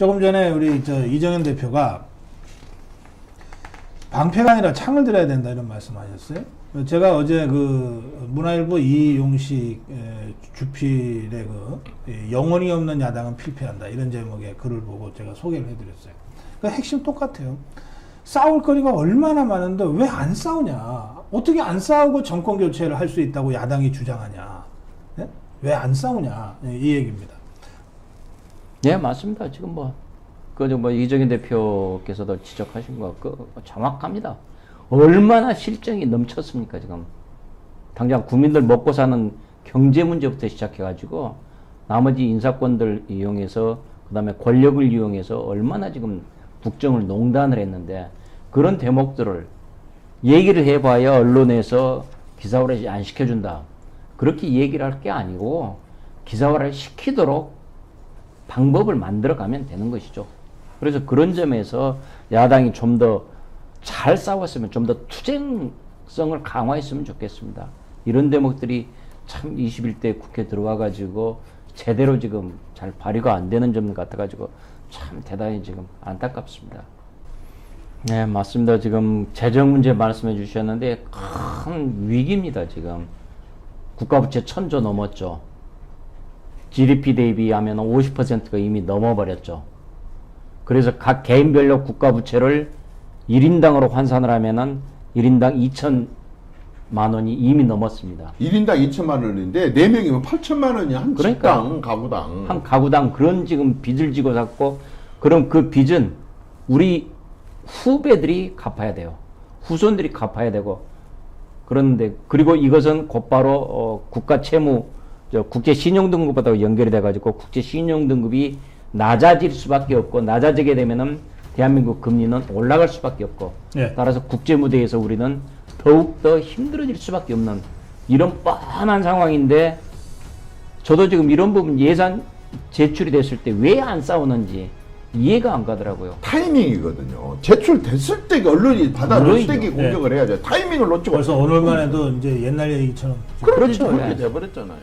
조금 전에 우리 저 이정현 대표가 방패가 아니라 창을 들어야 된다 이런 말씀하셨어요. 제가 어제 그 문화일보 이용식 에, 주필의 그 에, 영혼이 없는 야당은 필패한다 이런 제목의 글을 보고 제가 소개를 해드렸어요. 그 핵심 똑같아요. 싸울 거리가 얼마나 많은데 왜 안 싸우냐? 어떻게 안 싸우고 정권 교체를 할 수 있다고 야당이 주장하냐? 왜안 싸우냐? 예, 이 얘기입니다. 네, 맞습니다. 지금 뭐, 그저 뭐 이정현 대표께서도 지적하신 거, 그 정확합니다. 얼마나 실정이 넘쳤습니까, 지금. 당장 국민들 먹고 사는 경제 문제부터 시작해가지고, 나머지 인사권들 이용해서, 그 다음에 권력을 이용해서 얼마나 지금 국정을 농단을 했는데, 그런 대목들을 얘기를 해봐야 언론에서 기사화를 안 시켜준다. 그렇게 얘기를 할 게 아니고, 기사화를 시키도록 방법을 만들어 가면 되는 것이죠. 그래서 그런 점에서 야당이 좀 더 잘 싸웠으면 좀 더 투쟁성을 강화했으면 좋겠습니다. 이런 대목들이 참 21대 국회 들어와 가지고 제대로 지금 잘 발휘가 안 되는 점 같아 가지고 참 대단히 지금 안타깝습니다. 네, 맞습니다. 지금 재정 문제 말씀해 주셨는데 큰 위기입니다, 지금. 국가 부채 천조 넘었죠. GDP 대비하면 50%가 이미 넘어버렸죠. 그래서 각 개인별로 국가 부채를 1인당으로 환산을 하면은 1인당 2천만 원이 이미 넘었습니다. 1인당 2천만 원인데 4명이면 8천만 원이 한 그러니까. 식당, 가구당. 한 가구당 그런 지금 빚을 지고 샀고 그럼 그 빚은 우리 후배들이 갚아야 돼요. 후손들이 갚아야 되고 그런데 그리고 이것은 곧바로 어, 국가 채무 저 국제 신용 등급보다 연결이 돼 가지고 국제 신용 등급이 낮아질 수밖에 없고 낮아지게 되면은 대한민국 금리는 올라갈 수밖에 없고 예. 따라서 국제 무대에서 우리는 더욱 더 힘들어질 수밖에 없는 이런 뻔한 상황인데 저도 지금 이런 부분 예산 제출이 됐을 때 왜 안 싸우는지 이해가 안 가더라고요. 타이밍이거든요. 제출됐을 때 언론이 물론이죠. 때 공격을 해야죠. 타이밍을 놓치고 그래서 오늘만 해도 이제 옛날 얘기처럼 그렇죠. 그렇죠. 그렇게 예. 돼버렸잖아요.